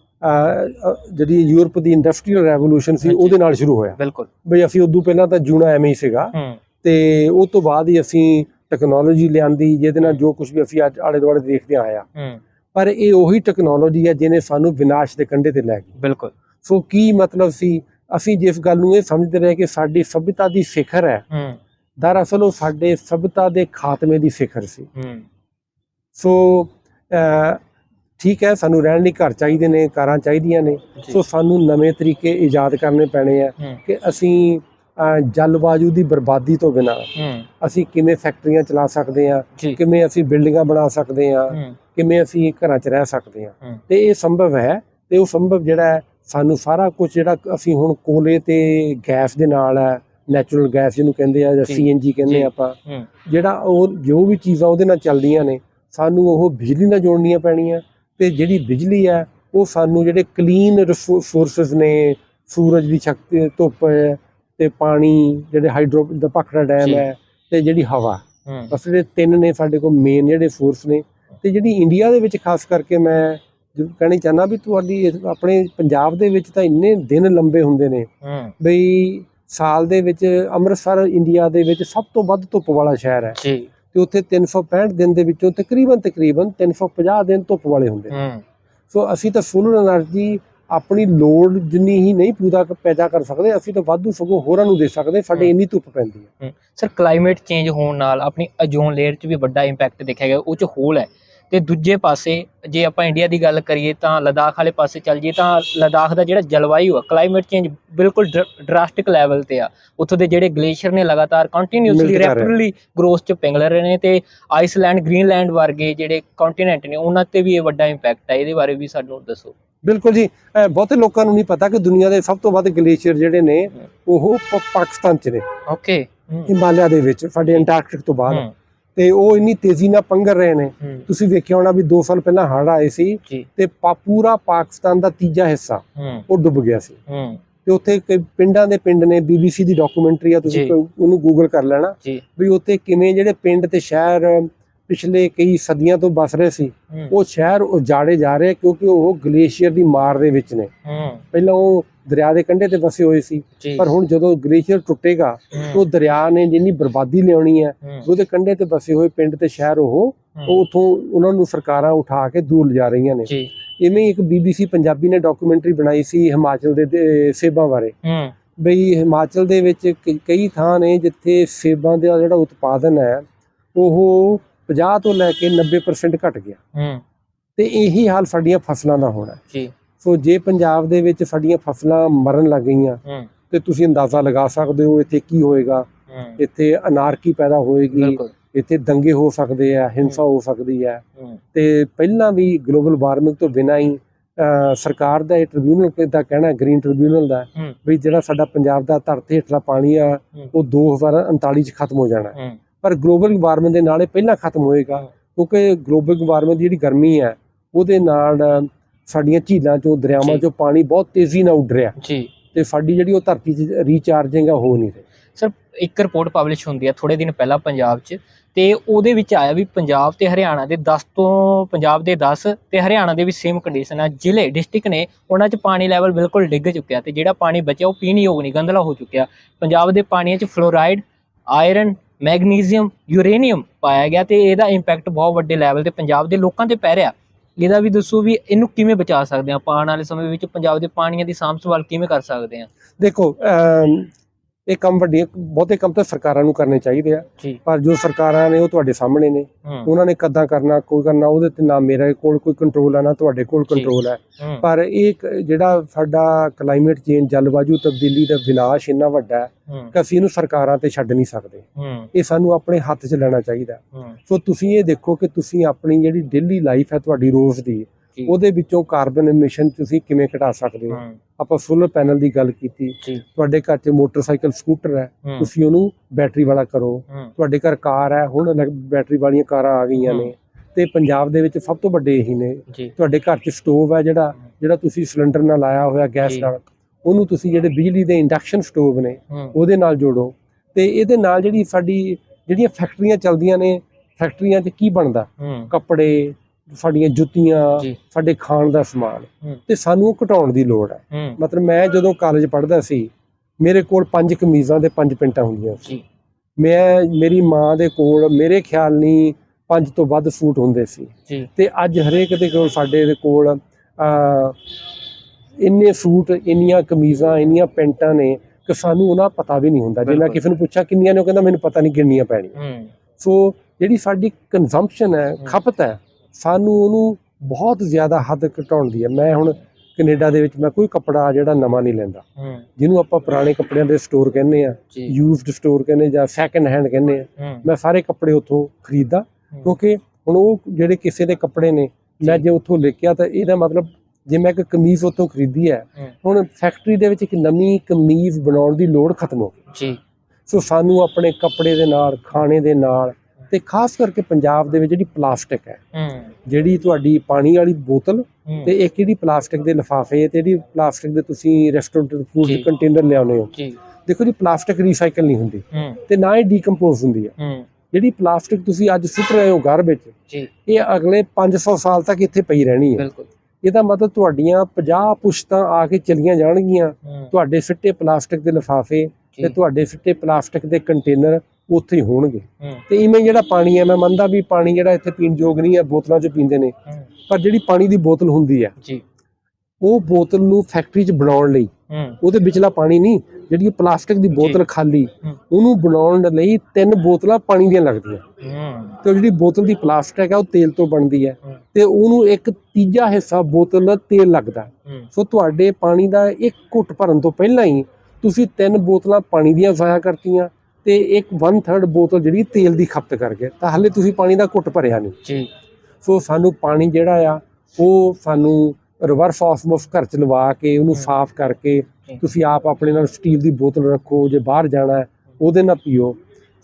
ਜਿਹੜੀ ਯੂਰਪ ਦੀ ਇੰਡਸਟਰੀਅਲ ਰੈਵੋਲੂਸ਼ਨ ਸੀ ਹਾਂਜੀ। ਉਹਦੇ ਨਾਲ ਸ਼ੁਰੂ ਹੋਇਆ। ਬਿਲਕੁਲ। ਬਈ ਅਸੀਂ ਉਦੋਂ ਪਹਿਲਾਂ ਤਾਂ ਜੂਣਾ ਐਵੇਂ ਹੀ ਸੀਗਾ। ਹੂੰ। ਤੇ ਉਹ ਤੋਂ ਬਾਅਦ ਹੀ ਅਸੀਂ ਟੈਕਨੋਲੋਜੀ ਲਿਆਂਦੀ ਜਿਹਦੇ ਨਾਲ ਜੋ ਕੁਝ ਵੀ ਅਸੀਂ ਅੱਜ ਆਲੇ ਦੁਆਲੇ ਦੇਖਦੇ ਆਏ ਆ ਹੂੰ। ਪਰ ਇਹ ਉਹੀ ਟੈਕਨੋਲੋਜੀ ਹੈ ਜਿਹਨੇ ਸਾਨੂੰ ਵਿਨਾਸ਼ ਦੇ ਕੰਢੇ ਤੇ ਲੈ ਗਈ। ਬਿਲਕੁਲ। ਸੋ ਕੀ ਮਤਲਬ ਸੀ? ਅਸੀਂ ਜਿਸ ਗੱਲ ਨੂੰ ਇਹ ਸਮਝਦੇ ਰਹੇ ਕਿ ਸਾਡੀ ਸਭਿਅਤਾ ਦੀ ਸਿਖਰ ਹੈ ਹੂੰ। ਦਰਅਸਲ ਉਹ ਸਾਡੇ ਸਭਿਅਤਾ ਦੇ ਖਾਤਮੇ ਦੀ ਸਿਖਰ ਸੀ। ਹੂੰ। ਸੋ ਠੀਕ ਹੈ ਸਾਨੂੰ ਰਹਿਣ ਲਈ ਘਰ ਚਾਹੀਦੇ ਨੇ ਕਾਰਾਂ ਚਾਹੀਦੀਆਂ ਨੇ। ਸੋ ਸਾਨੂੰ ਨਵੇਂ ਤਰੀਕੇ ਇਜਾਦ ਕਰਨੇ ਪੈਣੇ ਆ ਕਿ ਅਸੀਂ ਜਲਵਾਯੂ ਦੀ ਬਰਬਾਦੀ ਤੋਂ ਬਿਨਾਂ ਅਸੀਂ ਕਿਵੇਂ ਫੈਕਟਰੀਆਂ ਚਲਾ ਸਕਦੇ ਜੀ। ਕਿਵੇਂ ਅਸੀਂ ਬਿਲਡਿੰਗਾਂ ਬਣਾ ਸਕਦੇ ਹੂੰ ਕਿਵੇਂ ਅਸੀਂ ਘਰਾਂ 'ਚ ਰਹਿ ਸਕਦੇ ਹੂੰ। ਤੇ ਇਹ ਸੰਭਵ ਹੈ ਤੇ ਉਹ ਸੰਭਵ ਜਿਹੜਾ ਹੈ ਸਾਨੂੰ ਸਾਰਾ ਕੁਝ ਜਿਹੜਾ ਅਸੀਂ ਹੁਣ ਕੋਲੇ ਤੇ ਗੈਸ ਦੇ ਨਾਲ ਹੈ ਨੈਚੁਰਲ ਗੈਸ ਜਿਹਨੂੰ ਕਹਿੰਦੇ ਆ ਜਾਂ ਸੀਐਨਜੀ ਕਹਿੰਦੇ ਆਪਾਂ ਜਿਹੜਾ ਉਹ ਜੋ ਵੀ ਚੀਜ਼ਾਂ ਉਹਦੇ ਨਾਲ ਚੱਲਦੀਆਂ ਨੇ ਸਾਨੂੰ ਉਹ ਬਿਜਲੀ ਨਾਲ ਜੋੜਨੀਆਂ ਪੈਣੀਆਂ ਤੇ ਜਿਹੜੀ ਬਿਜਲੀ ਹੈ ਉਹ ਸਾਨੂੰ ਜਿਹੜੇ ਕਲੀਨ ਰਿਸੋਰਸਸ ਨੇ ਸੂਰਜ ਦੀ ਸ਼ਕਤੀ ਧੁੱਪ ਤੇ ਪਾਣੀ ਜਿਹੜੇ ਹਾਈਡਰੋ ਦਾ ਪਖੜਾ ਡੈਮ। ਹੈ ਤੇ ਜਿਹੜੀ ਹਵਾ। ਜਿਹੜੇ ਤਿੰਨ ਨੇ ਸਾਡੇ ਕੋਲ ਮੇਨ ਜਿਹੜੇ ਸੋਰਸ ਨੇ ਤੇ ਜਿਹੜੀ ਇੰਡੀਆ ਦੇ ਵਿੱਚ ਖਾਸ ਕਰਕੇ ਮੈਂ ਕਹਿਣੀ ਚਾਹਨਾ ਵੀ ਤੁਹਾਡੀ ਆਪਣੇ ਪੰਜਾਬ ਦੇ ਵਿੱਚ ਤਾਂ ਇੰਨੇ ਦਿਨ ਲੰਬੇ ਹੁੰਦੇ ਨੇ। ਬਈ ਸਾਲ ਦੇ ਵਿੱਚ ਅੰਮ੍ਰਿਤਸਰ ਇੰਡੀਆ ਦੇ ਵਿੱਚ ਸਭ ਤੋਂ ਵੱਧ ਧੁੱਪ ਵਾਲਾ ਸ਼ਹਿਰ ਹੈ। ਜੀ। ਤੇ ਉੱਥੇ 365 ਦਿਨ ਦੇ ਵਿੱਚੋਂ ਤਕਰੀਬਨ ਤਕਰੀਬਨ 350 ਦਿਨ ਧੁੱਪ ਵਾਲੇ ਹੁੰਦੇ ਨੇ। ਸੋ ਅਸੀਂ ਤਾਂ ਸੋਲਰ એનર્ਜੀ ਆਪਣੀ ਲੋੜ ਜਿੰਨੀ ਹੀ ਨਹੀਂ ਪੂਰਾ ਪੈਦਾ ਕਰ ਸਕਦੇ ਅਸੀਂ ਤਾਂ ਵਾਧੂ ਸਗੋਂ ਹੋਰਾਂ ਨੂੰ ਦੇ ਸਕਦੇ ਸਾਡੇ ਇੰਨੀ ਧੁੱਪ ਪੈਂਦੀ ਹੈ। ਸਰ ਕਲਾਈਮੇਟ ਚੇਂਜ ਹੋਣ ਨਾਲ ਆਪਣੀ ਓਜ਼ੋਨ ਲੇਅਰ 'ਚ ਵੀ ਵੱਡਾ ਇੰਪੈਕਟ ਦੇਖਿਆ ਗਿਆ ਉਹ 'ਚ ਹੋਲ ਹੈ। ਤੇ ਦੂਜੇ ਪਾਸੇ ਜੇ ਆਪਾਂ ਇੰਡੀਆ ਦੀ ਗੱਲ ਕਰੀਏ ਤਾਂ ਲਦਾਖ ਵਾਲੇ ਪਾਸੇ ਚੱਲ ਜਾਈਏ ਤਾਂ ਲਦਾਖ ਦਾ ਜਿਹੜਾ ਜਲਵਾਯੂ ਆ ਕਲਾਈਮੇਟ ਚੇਂਜ ਬਿਲਕੁਲ ਡਰਾਸਟਿਕ ਲੈਵਲ ਤੇ ਆ। ਉੱਥੋਂ ਦੇ ਜਿਹੜੇ ਗਲੇਸ਼ੀਅਰ ਨੇ ਲਗਾਤਾਰ ਕੰਟੀਨਿਊਸਲੀ। ਰੈਪਿਡਲੀ ਗਰੋਥ 'ਚ ਪਿਘਲ ਰਹੇ ਨੇ ਤੇ ਆਈਸਲੈਂਡ ਗ੍ਰੀਨਲੈਂਡ ਵਰਗੇ ਜਿਹੜੇ ਕੰਟੀਨੈਂਟ ਨੇ ਉਹਨਾਂ ਤੇ ਵੀ ਇਹ ਵੱਡਾ ਇੰਪੈਕਟ ਹੈ ਇਹਦੇ ਬਾਰੇ ਵੀ ਸਾਨੂੰ ਦੱਸੋ। ਬਿਲਕੁਲ ਜੀ। ਬਹੁਤੇ ਲੋਕਾਂ ਨੂੰ ਨਹੀਂ ਪਤਾ ਕਿ ਦੁਨੀਆ ਦੇ ਸਭ ਤੋਂ ਵੱਧ ਗਲੇਸ਼ੀਅਰ ਜਿਹੜੇ ਨੇ ਉਹ ਪਾਕਿਸਤਾਨ 'ਚ ਨੇ। ਓਕੇ ਹਿਮਾਲਿਆ ਦੇ ਵਿੱਚ ਸਾਡੇ ਅੰਟਾਰਕਟਿਕ ਤੋਂ ਬਾਅਦ। ਤੇ ਉਹ ਇੰਨੀ ਤੇਜ਼ੀ ਨਾਲ ਪੰਘਰ ਰਹੇ ਨੇ। ਤੁਸੀਂ ਵੇਖਿਆ ਹੋਣਾ ਵੀ 2 ਸਾਲ ਪਹਿਲਾਂ ਹੜ੍ਹ ਆਏ ਸੀ ਤੇ ਪੂਰਾ ਪਾਕਿਸਤਾਨ ਦਾ ਤੀਜਾ ਹਿੱਸਾ ਉਹ ਡੁੱਬ ਗਿਆ ਸੀ। ਤੇ ਉੱਥੇ ਪਿੰਡਾਂ ਦੇ ਪਿੰਡ ਨੇ ਬੀਬੀਸੀ ਦੀ ਡਾਕੂਮੈਂਟਰੀ ਆ ਤੁਸੀਂ ਉਹਨੂੰ ਗੂਗਲ ਕਰ ਲੈਣਾ ਵੀ ਉੱਥੇ ਕਿਵੇਂ ਜਿਹੜੇ ਪਿੰਡ ਤੇ ਸ਼ਹਿਰ ਪਿਛਲੇ ਕਈ ਸਦੀਆਂ ਤੋਂ ਬਸ ਰਹੇ ਸੀ ਉਹ ਸ਼ਹਿਰ ਉਜਾੜੇ ਜਾ ਰਹੇ ਕਿਉਂਕਿ ਉਹ ਗਲੇਸ਼ੀਅਰ ਦੀ ਮਾਰ ਦੇ ਵਿੱਚ ਨੇ। ਪਹਿਲਾਂ ਉਹ ਦਰਿਆ ਦੇ ਕੰਢੇ ਤੇ ਵਸੇ ਹੋਏ ਸੀ। ਪਰ ਹੁਣ ਜਦੋਂ ਗਲੇਸ਼ੀਅਰ ਟੁੱਟੇਗਾ ਉਹ ਦਰਿਆ ਨੇ ਜਿੰਨੀ ਬਰਬਾਦੀ ਲਿਆਉਣੀ ਹੈ ਉਹਦੇ ਕੰਢੇ ਤੇ ਵਸੇ ਹੋਏ ਪਿੰਡ ਤੇ ਸ਼ਹਿਰ ਉਹ ਉਥੋਂ ਉਹਨਾਂ ਨੂੰ ਸਰਕਾਰਾਂ ਉਠਾ ਕੇ ਦੂਰ ਲਿਜਾ ਰਹੀਆਂ ਨੇ। ਜੀ। ਇਵੇਂ ਇੱਕ ਬੀਬੀਸੀ ਪੰਜਾਬੀ ਨੇ ਡਾਕੂਮੈਂਟਰੀ ਬਣਾਈ ਸੀ ਹਿਮਾਚਲ ਦੇ- ਸੇਬਾਂ ਬਾਰੇ। ਬਈ ਹਿਮਾਚਲ ਦੇ ਵਿੱਚ ਕਈ ਥਾਂ ਨੇ ਜਿੱਥੇ ਸੇਬਾਂ ਦਾ ਜਿਹੜਾ ਉਤਪਾਦਨ ਹੈ ਉਹ 50 ਤੋਂ ਲੈ ਕੇ 90% ਘਟ ਗਿਆ। ਤੇ ਇਹੀ ਹਾਲ ਸਾਡੀਆਂ ਫਸਲਾਂ ਦਾ ਹੋਣਾ। ਜੀ। ਸੋ ਜੇ ਪੰਜਾਬ ਦੇ ਵਿੱਚ ਸਾਡੀਆਂ ਫਸਲਾਂ ਮਰਨ ਲੱਗ ਗਈਆਂ ਤੇ ਤੁਸੀਂ ਅੰਦਾਜ਼ਾ ਲਗਾ ਸਕਦੇ ਹੋ ਇੱਥੇ ਕੀ ਹੋਏਗਾ। ਇੱਥੇ ਅਨਾਰਕੀ ਪੈਦਾ ਹੋਏਗੀ। ਇੱਥੇ ਦੰਗੇ ਹੋ ਸਕਦੇ ਆ ਹਿੰਸਾ ਹੋ ਸਕਦੀ ਹੈ। ਤੇ ਪਹਿਲਾਂ ਵੀ ਗਲੋਬਲ ਵਾਰਮਿੰਗ ਤੋਂ ਬਿਨਾਂ ਹੀ ਸਰਕਾਰ ਦਾ ਇਹ ਟ੍ਰਿਬਿਊਨਲ ਦਾ ਕਹਿਣਾ ਗ੍ਰੀਨ ਟ੍ਰਿਬਿਊਨਲ ਦਾ ਵੀ ਜਿਹੜਾ ਸਾਡਾ ਪੰਜਾਬ ਦਾ ਧਰਤੀ ਹੇਠਲਾ ਪਾਣੀ ਆ। ਉਹ 2039 ਚ ਖਤਮ ਹੋ ਜਾਣਾ ਪਰ ਗਲੋਬਲ ਵਾਰਮਿੰਗ ਦੇ ਨਾਲ ਇਹ ਪਹਿਲਾਂ ਖਤਮ ਹੋਏਗਾ। ਕਿਉਂਕਿ ਗਲੋਬਲ ਵਾਰਮਿੰਗ ਦੀ ਜਿਹੜੀ ਗਰਮੀ ਹੈ ਉਹਦੇ ਨਾਲ ਸਾਡੀਆਂ ਝੀਲਾਂ ਚੋਂ ਦਰਿਆਵਾਂ। ਚੋਂ ਪਾਣੀ ਬਹੁਤ ਤੇਜ਼ੀ ਨਾਲ ਉੱਡ ਰਿਹਾ। ਜੀ। ਤੇ ਸਾਡੀ ਜਿਹੜੀ ਉਹ ਧਰਤੀ 'ਚ ਰੀਚਾਰਜਿੰਗ ਆ ਹੋ ਨਹੀਂ ਰਹੀ। ਸਰ ਇੱਕ ਰਿਪੋਰਟ ਪਬਲਿਸ਼ ਹੁੰਦੀ ਹੈ ਥੋੜੇ ਦਿਨ ਪਹਿਲਾਂ ਪੰਜਾਬ 'ਚ। ਤੇ ਉਹਦੇ ਵਿੱਚ ਆਇਆ ਵੀ ਪੰਜਾਬ ਤੇ ਹਰਿਆਣਾ ਦੇ 10 ਤੋਂ ਪੰਜਾਬ ਦੇ 10 ਤੇ ਹਰਿਆਣਾ ਦੇ ਵੀ ਸੇਮ ਕੰਡੀਸ਼ਨ ਆ। ਜ਼ਿਲ੍ਹੇ ਡਿਸਟ੍ਰਿਕਟ ਨੇ ਉਹਨਾਂ 'ਚ ਪਾਣੀ ਲੈਵਲ ਬਿਲਕੁਲ ਡਿੱਗ ਚੁੱਕਿਆ ਤੇ ਜਿਹੜਾ ਪਾਣੀ ਬਚਿਆ ਉਹ ਪੀਣ ਯੋਗ ਨਹੀਂ ਗੰਧਲਾ ਹੋ ਚੁੱਕਿਆ। ਪੰਜਾਬ ਦੇ ਪਾਣੀਆਂ 'ਚ ਫਲੋਰਾਈਡ ਆਇਰਨ ਮੈਗਨੀਜ਼ੀਅਮ ਯੂਰੇਨੀਅਮ ਪਾਇਆ ਗਿਆ ਤੇ ਇਹਦਾ ਇੰਪੈਕਟ ਬਹੁਤ ਵੱਡੇ ਲੈਵਲ ਤੇ ਪੰਜਾਬ ਦੇ ਲੋਕਾਂ ਤੇ ਪੈ ਰਿਹਾ। ਇਹਦਾ ਵੀ ਦੱਸੋ ਵੀ ਇਹਨੂੰ ਕਿਵੇਂ ਬਚਾ ਸਕਦੇ ਆ ਆਪਾਂ ਆਉਣ ਵਾਲੇ ਸਮੇਂ ਵਿੱਚ ਪੰਜਾਬ ਦੇ ਪਾਣੀਆਂ ਦੀ ਸਾਂਭ ਸੰਭਾਲ ਕਿਵੇਂ ਕਰ ਸਕਦੇ ਆ ਦੇਖੋ ਅਮ, ਇਹ ਕੰਮ ਵੱਡੇ ਬਹੁਤੇ ਕੰਮ ਤਾਂ ਸਰਕਾਰਾਂ ਨੂੰ ਕਰਨੇ ਚਾਹੀਦੇ ਆ। ਪਰ ਜੋ ਸਰਕਾਰਾਂ ਨੇ ਉਹ ਤੁਹਾਡੇ ਸਾਹਮਣੇ ਨੇ। ਉਹਨਾਂ ਨੇ ਕਦਾਂ ਕਰਨਾ ਕੋਈ ਕਰਨਾ ਉਹਦੇ ਤੇ ਨਾ ਮੇਰੇ ਕੋਲ ਕੋਈ ਕੰਟਰੋਲ ਆ ਨਾ ਤੁਹਾਡੇ ਕੋਲ। ਕੰਟਰੋਲ ਹੈ। ਪਰ ਇਹ ਜਿਹੜਾ ਸਾਡਾ ਕਲਾਈਮੇਟ ਚੇਂਜ ਜਲਵਾਯੂ ਤਬਦੀਲੀ ਦਾ ਵਿਨਾਸ਼ ਇੰਨਾ ਵੱਡਾ ਹੈ ਕਿ ਅਸੀਂ ਇਹਨੂੰ ਸਰਕਾਰਾਂ ਤੇ ਛੱਡ ਨਹੀਂ ਸਕਦੇ। ਇਹ ਸਾਨੂੰ ਆਪਣੇ ਹੱਥ 'ਚ ਲੈਣਾ ਚਾਹੀਦਾ। ਸੋ ਤੁਸੀਂ ਇਹ ਦੇਖੋ ਕਿ ਤੁਸੀਂ ਆਪਣੀ ਜਿਹੜੀ ਡੇਲੀ ਲਾਈਫ ਹੈ ਤੁਹਾਡੀ ਰੋਜ਼ ਦੀ ਉਹਦੇ ਵਿੱਚੋਂ ਕਾਰਬਨ ਐਮਿਸ਼ਨ ਤੁਸੀਂ ਕਿਵੇਂ ਘਟਾ ਸਕਦੇ ਹੋ? ਆਪਾਂ ਸੋਲਰ ਪੈਨਲ ਦੀ ਗੱਲ ਕੀਤੀ। ਤੁਹਾਡੇ ਘਰ 'ਚ ਮੋਟਰਸਾਈਕਲ ਸਕੂਟਰ ਹੈ। ਤੁਸੀਂ ਉਹਨੂੰ ਬੈਟਰੀ ਵਾਲਾ ਕਰੋ। ਤੁਹਾਡੇ ਘਰ ਕਾਰ ਹੈ। ਹੁਣ ਬੈਟਰੀ ਵਾਲੀਆਂ ਕਾਰਾਂ ਆ ਗਈਆਂ ਨੇ। ਤੇ ਪੰਜਾਬ ਦੇ ਵਿੱਚ ਸਭ ਤੋਂ ਵੱਡੇ ਇਹੀ ਨੇ। ਤੁਹਾਡੇ ਘਰ 'ਚ ਸਟੋਵ ਹੈ ਜਿਹੜਾ ਜਿਹੜਾ ਤੁਸੀਂ ਸਿਲੰਡਰ ਨਾਲ ਲਾਇਆ ਹੋਇਆ ਗੈਸ। ਨਾਲ। ਉਹਨੂੰ ਤੁਸੀਂ ਜਿਹੜੇ ਬਿਜਲੀ ਦੇ ਇੰਡਕਸ਼ਨ ਸਟੋਵ ਨੇ ਉਹਦੇ ਨਾਲ ਜੋੜੋ। ਤੇ ਇਹਦੇ ਨਾਲ ਜਿਹੜੀ ਸਾਡੀ ਜਿਹੜੀਆਂ ਫੈਕਟਰੀਆਂ ਚੱਲਦੀਆਂ ਨੇ ਫੈਕਟਰੀਆਂ 'ਚ ਕੀ ਬਣਦਾ? ਕੱਪੜੇ ਸਾਡੀਆਂ ਜੁੱਤੀਆਂ ਜੀ। ਸਾਡੇ ਖਾਣ ਦਾ ਸਮਾਨ ਹੂੰ। ਤੇ ਸਾਨੂੰ ਉਹ ਘਟਾਉਣ ਦੀ ਲੋੜ ਹੈ। ਹੂੰ। ਮਤਲਬ ਮੈਂ ਜਦੋਂ ਕਾਲਜ ਪੜ੍ਹਦਾ ਸੀ ਮੇਰੇ ਕੋਲ ਪੰਜ ਕਮੀਜ਼ਾਂ ਤੇ ਪੰਜ ਪੈਂਟਾਂ ਹੁੰਦੀਆਂ ਸੀ। ਜੀ। ਮੈਂ ਮੇਰੀ ਮਾਂ ਦੇ ਕੋਲ ਮੇਰੇ ਖਿਆਲ ਨਹੀਂ ਪੰਜ ਤੋਂ ਵੱਧ ਸੂਟ ਹੁੰਦੇ ਸੀ। ਜੀ। ਤੇ ਅੱਜ ਹਰੇਕ ਦੇ ਕੋਲ ਸਾਡੇ ਦੇ ਕੋਲ ਆ ਇੰਨੇ ਸੂਟ ਇੰਨੀਆਂ ਕਮੀਜ਼ਾਂ ਇੰਨੀਆਂ ਪੈਂਟਾਂ ਨੇ ਕਿ ਸਾਨੂੰ ਉਹਨਾਂ ਦਾ ਪਤਾ ਵੀ ਨਹੀਂ ਹੁੰਦਾ। ਜੇ ਮੈਂ ਬਿਲਕੁਲ। ਕਿਸੇ ਨੂੰ ਪੁੱਛਾਂ ਕਿੰਨੀਆਂ ਨੇ ਉਹ ਕਹਿੰਦਾ ਮੈਨੂੰ ਪਤਾ ਨਹੀਂ ਕਿੰਨੀਆਂ ਪੈਣੀਆਂ। ਹੂੰ। ਸੋ ਜਿਹੜੀ ਸਾਡੀ ਕੰਜ਼ੰਪਸ਼ਨ ਹੈ। ਖਪਤ ਹੈ ਸਾਨੂੰ ਉਹਨੂੰ ਬਹੁਤ ਜ਼ਿਆਦਾ ਹੱਦ ਘਟਾਉਣ ਦੀ ਹੈ। ਮੈਂ ਹੁਣ ਕੈਨੇਡਾ ਦੇ ਵਿੱਚ ਮੈਂ ਕੋਈ ਕੱਪੜਾ ਜਿਹੜਾ ਨਵਾਂ ਨਹੀਂ ਲੈਂਦਾ। ਜਿਹਨੂੰ ਆਪਾਂ ਪੁਰਾਣੇ ਕੱਪੜਿਆਂ ਦੇ ਸਟੋਰ ਕਹਿੰਦੇ ਆ ਯੂਜ਼ਡ ਸਟੋਰ ਕਹਿੰਦੇ ਜਾਂ ਸੈਕੰਡ ਹੈਂਡ ਕਹਿੰਦੇ ਆ ਮੈਂ ਸਾਰੇ ਕੱਪੜੇ ਉੱਥੋਂ ਖਰੀਦਦਾ ਕਿਉਂਕਿ ਹੁਣ ਉਹ ਜਿਹੜੇ ਕਿਸੇ ਦੇ ਕੱਪੜੇ ਨੇ ਮੈਂ ਜੇ ਉੱਥੋਂ ਲੈ ਕੇ ਆ ਤਾਂ ਇਹਦਾ ਮਤਲਬ ਜੇ ਮੈਂ ਇੱਕ ਕਮੀਜ਼ ਉੱਥੋਂ ਖਰੀਦੀ ਹੂੰ। ਹੁਣ ਫੈਕਟਰੀ ਦੇ ਵਿੱਚ ਇੱਕ ਨਵੀਂ ਕਮੀਜ਼ ਬਣਾਉਣ ਦੀ ਲੋੜ ਖਤਮ ਹੋ ਗਈ। ਜੀ। ਸੋ ਸਾਨੂੰ ਆਪਣੇ ਕੱਪੜੇ ਦੇ ਨਾਲ ਖਾਣੇ ਦੇ ਨਾਲ ਤੇ ਖਾਸ ਕਰਕੇ ਪੰਜਾਬ ਦੇ ਵਿੱਚ ਜਿਹੜੀ ਪਲਾਸਟਿਕ ਹੈ ਜਿਹੜੀ ਤੁਹਾਡੀ ਪਾਣੀ ਵਾਲੀ ਬੋਤਲ ਤੇ ਇੱਕ ਜਿਹੜੀ ਪਲਾਸਟਿਕ ਦੇ ਲਿਫਾਫੇ ਤੇ ਜਿਹੜੀ ਪਲਾਸਟਿਕ ਦੇ ਤੁਸੀਂ ਰੈਸਟੋਰੈਂਟ ਫੂਡ। ਕੰਟੇਨਰ ਲਿਆਉਂਦੇ ਹੋ। ਦੇਖੋ ਜੀ ਪਲਾਸਟਿਕ ਰੀਸਾਈਕਲ ਨਹੀਂ ਹੁੰਦੀ। ਤੇ ਨਾ ਹੀ ਡੀਕੰਪੋਜ਼ ਹੁੰਦੀ ਹੈ। ਜਿਹੜੀ ਪਲਾਸਟਿਕ ਤੁਸੀਂ ਅੱਜ ਸੁੱਟ ਰਹੇ ਹੋ ਘਰ ਵਿੱਚ ਇਹ ਅਗਲੇ 500 ਸਾਲ ਤੱਕ ਇੱਥੇ ਪਈ ਰਹਿਣੀ ਹੈ। ਬਿਲਕੁਲ। ਇਹਦਾ ਮਤਲਬ ਤੁਹਾਡੀਆਂ 50 ਪੁਸ਼ਤਾਂ ਆ ਕੇ ਚਲੀਆਂ ਜਾਣਗੀਆਂ। ਤੁਹਾਡੇ ਸਿੱਟੇ ਪਲਾਸਟਿਕ ਦੇ ਲਿਫਾਫੇ ਤੇ ਤੁਹਾਡੇ ਸਿੱਟੇ ਪਲਾਸਟਿਕ ਦੇ ਕੰਟੇਨਰ ਉੱਥੇ ਹੀ ਹੋਣਗੇ। ਤੇ ਇਵੇਂ ਜਿਹੜਾ ਪਾਣੀ ਹੈ ਮੈਂ ਮੰਨਦਾ ਵੀ ਪਾਣੀ ਜਿਹੜਾ ਇੱਥੇ ਪੀਣ ਯੋਗ ਨਹੀਂ ਹੈ ਬੋਤਲਾਂ 'ਚ ਪੀਂਦੇ ਨੇ। ਪਰ ਜਿਹੜੀ ਪਾਣੀ ਦੀ ਬੋਤਲ ਹੁੰਦੀ ਹੈ ਜੀ। ਉਹ ਬੋਤਲ ਨੂੰ ਫੈਕਟਰੀ 'ਚ ਬਣਾਉਣ ਲਈ ਉਹਦੇ ਵਿਚਲਾ ਪਾਣੀ ਨਹੀਂ ਜਿਹੜੀ ਪਲਾਸਟਿਕ ਦੀ ਬੋਤਲ ਖਾਲੀ। ਉਹਨੂੰ ਬਣਾਉਣ ਲਈ ਤਿੰਨ ਬੋਤਲਾਂ ਪਾਣੀ ਦੀਆਂ ਲੱਗਦੀਆਂ। ਤੇ ਉਹ ਜਿਹੜੀ ਬੋਤਲ ਦੀ ਪਲਾਸਟਿਕ ਹੈ ਉਹ ਤੇਲ ਤੋਂ ਬਣਦੀ ਹੈ। ਤੇ ਉਹਨੂੰ ਇੱਕ ਤੀਜਾ ਹਿੱਸਾ ਬੋਤਲ ਦਾ ਤੇਲ ਲੱਗਦਾ ਸੋ ਤੁਹਾਡੇ ਪਾਣੀ ਦਾ ਇੱਕ ਘੁੱਟ ਭਰਨ ਤੋਂ ਪਹਿਲਾਂ ਹੀ ਤੁਸੀਂ ਤਿੰਨ ਬੋਤਲਾਂ ਪਾਣੀ ਦੀਆਂ ਜ਼ਾਇਆ ਕਰਤੀਆਂ। ਤੇ ਇੱਕ 1/3 ਬੋਤਲ ਜਿਹੜੀ ਤੇਲ ਦੀ ਖਪਤ ਕਰ ਗਏ ਤਾਂ ਹਲੇ ਤੁਸੀਂ ਪਾਣੀ ਦਾ ਘੁੱਟ ਭਰਿਆ ਨਹੀਂ ਜੀ ਸੋ ਸਾਨੂੰ ਪਾਣੀ ਜਿਹੜਾ ਆ ਉਹ ਸਾਨੂੰ ਰਿਵਰਸ ਆਸਮੋਸ ਘਰ ਚ ਲਵਾ ਕੇ ਉਹਨੂੰ। ਸਾਫ਼ ਕਰਕੇ। ਤੁਸੀਂ ਆਪ ਆਪਣੇ ਨਾਲ ਸਟੀਲ ਦੀ ਬੋਤਲ ਰੱਖੋ ਜੇ ਬਾਹਰ ਜਾਣਾ ਹੈ ਉਹਦੇ ਨਾਲ ਪੀਓ